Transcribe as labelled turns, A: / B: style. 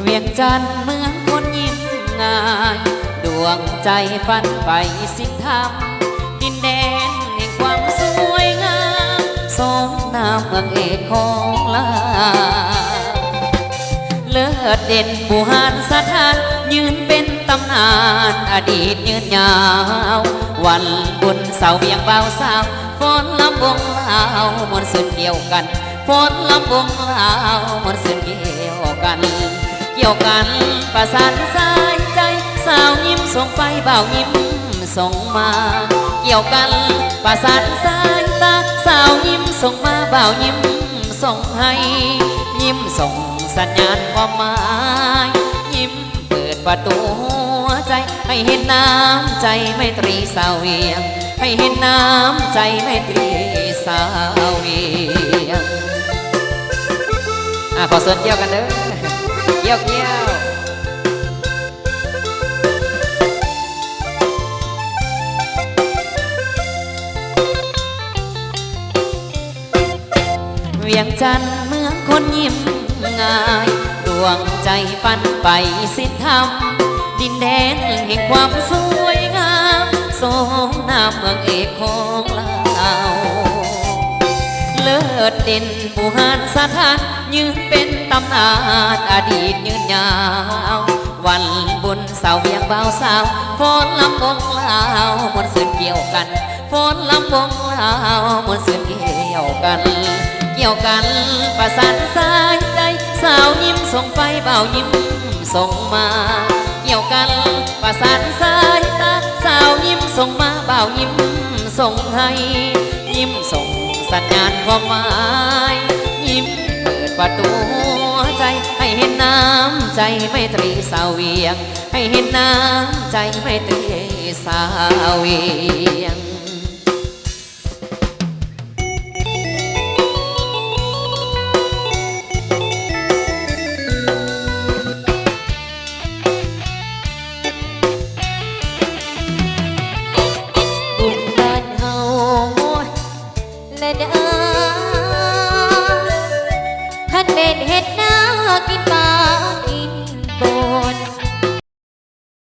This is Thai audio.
A: เวียงจันทร์เมืองคนยิ้มงาย ดวงใจฝันไปสิ้นธรรมดินแดนแห่งความสวยงามสมนามเมืองเอกของลาเลิศเด่นบูหานสถานยืนเป็น ตำนานอดีตยืนยาว วันบุญเสาเบียงเบาสาวฝนลำวงลาวมนสืนเกี่ยวกันฝนลำวงลาวมนสืนเกี่ยวกัน เกี่ยวกันประสานสายใจ สาวยิ้มส่งไปเบายิ้มส่งมา เกี่ยวกันประสานสายตาสาวยิ้มส่งมาเบายิ้มส่งให้ ยิ้มส่งสัญญาณความหมาย ยิ้มเปิดประตู ใจให้เห็นน้ำใจไม่ตรีสาวเวียงให้เห็นน้ำใจไม่ตรีสาวเวียงอะขอเส่วนเกี่ยวกันเด้อเกี่ยวเกี่ยวเวียงจันเมืองคนยิ้มง่าย ดวงใจฝันไปสิ้นธรรม ดินแดนแห่งความสวยงามสมนามเมืองเอกของเราเลิศเด่นผู้หานสถานยืนเป็นตำนานอดีตยืนยาว วันบุญเสาเวียงเบาสาวฝนลำวงลาวมนสืนเกี่ยวกันฝนลำวงลาวมนสืนเกี่ยวกัน เกี่ยวกันประสานสายใจ สาวยิ้มส่งไปเบายิ้มส่งมา เกี่ยวกันประสานสายตาสาวยิ้มส่งมาเบายิ้มส่งให้ ยิ้มส่งสัญญาณความหมาย ยิ้มเปิดประตูใจให้เห็นน้ำใจไม่ตรีสาวเวียง ให้เห็นน้ำใจไม่ตรีสาวเวียง
B: ดเห็ดหน้ากินปลากินตั